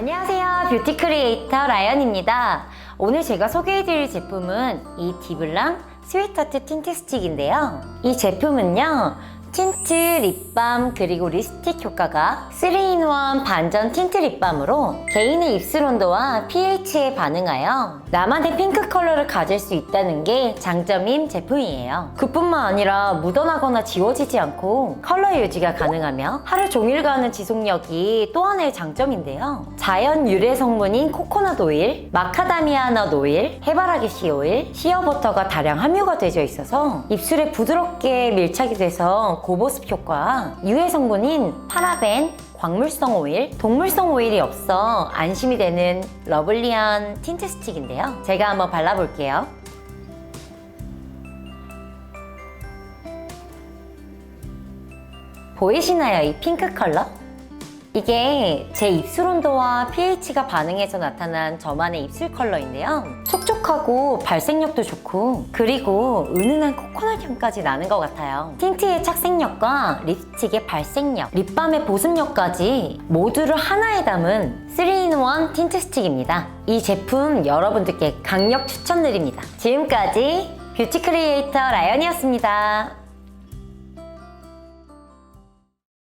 안녕하세요. 뷰티 크리에이터 라연입니다. 오늘 제가 소개해드릴 제품은 이 디블랑 스위터트 틴트 스틱인데요. 이 제품은요. 틴트, 립밤, 그리고 립스틱 효과가 3인원 반전 틴트 립밤으로 개인의 입술 온도와 pH에 반응하여 나만의 핑크 컬러를 가질 수 있다는 게 장점인 제품이에요. 그뿐만 아니라 묻어나거나 지워지지 않고 컬러 유지가 가능하며 하루 종일 가는 지속력이 또 하나의 장점인데요. 자연 유래 성분인 코코넛 오일, 마카다미아 넛 오일, 해바라기씨 오일, 시어버터가 다량 함유가 되어 있어서 입술에 부드럽게 밀착이 돼서 고보습 효과, 유해 성분인 파라벤, 광물성 오일, 동물성 오일이 없어 안심이 되는 러블리한 틴트 스틱인데요. 제가 한번 발라볼게요. 보이시나요? 이 핑크 컬러? 이게 제 입술 온도와 pH가 반응해서 나타난 저만의 입술 컬러인데요. 촉촉하고 발색력도 좋고 그리고 은은한 코코넛 향까지 나는 것 같아요. 틴트의 착색력과 립스틱의 발색력, 립밤의 보습력까지 모두를 하나에 담은 3in1 틴트 스틱입니다. 이 제품 여러분들께 강력 추천드립니다. 지금까지 뷰티 크리에이터 라연이었습니다.